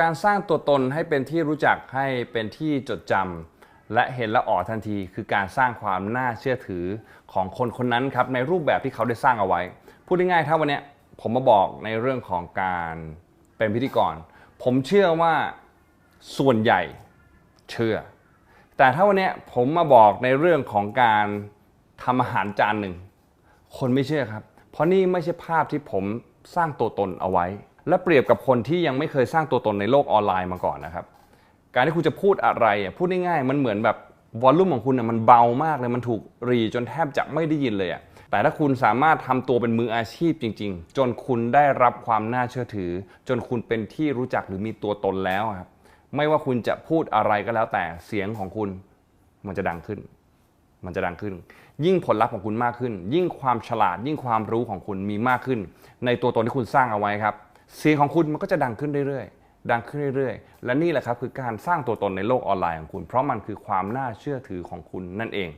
การสร้างตัวตนให้เป็นที่รู้จักให้เป็นที่จดจำและเห็นและออทันที คือการสร้างความน่าเชื่อถือของคนคนนั้นครับในรูปแบบที่เขาได้สร้างเอาไว้ พูดง่ายๆถ้าวันนี้ผมมาบอกในเรื่องของการเป็นพิธีกร ผมเชื่อว่าส่วนใหญ่เชื่อ แต่ถ้าวันนี้ผมมาบอกในเรื่องของการทำอาหารจานหนึ่ง คนไม่เชื่อครับ เพราะนี่ไม่ใช่ภาพที่ผมสร้างตัวตนเอาไว้ และเปรียบกับคนที่ยังไม่เคยสร้างตัวตนในโลกออนไลน์มาก่อนนะครับ การที่คุณจะพูดอะไรพูดง่ายๆมันเหมือนแบบวอลลุ่มของคุณมันเบามากเลยมันถูกรีจนแทบจะไม่ได้ยินเลยอะแต่ถ้าคุณสามารถทำตัวเป็นมืออาชีพจริง ๆ จนคุณได้รับความน่าเชื่อถือ จนคุณเป็นที่รู้จักหรือมีตัวตนแล้วครับไม่ว่าคุณจะพูดอะไรก็แล้วแต่เสียงของคุณมันจะดังขึ้น มันจะดังขึ้น ยิ่งผลลัพธ์ของคุณมากขึ้น ยิ่งความฉลาด ยิ่งความรู้ของคุณมีมากขึ้น ในตัวตนที่คุณสร้างเอาไว้ครับ เสียงของคุณมันก็จะดังขึ้นเรื่อยๆ ดังขึ้นเรื่อยๆ และนี่แหละครับคือการสร้างตัวตนในโลกออนไลน์ของคุณ เพราะมันคือความน่าเชื่อถือของคุณนั่นเอง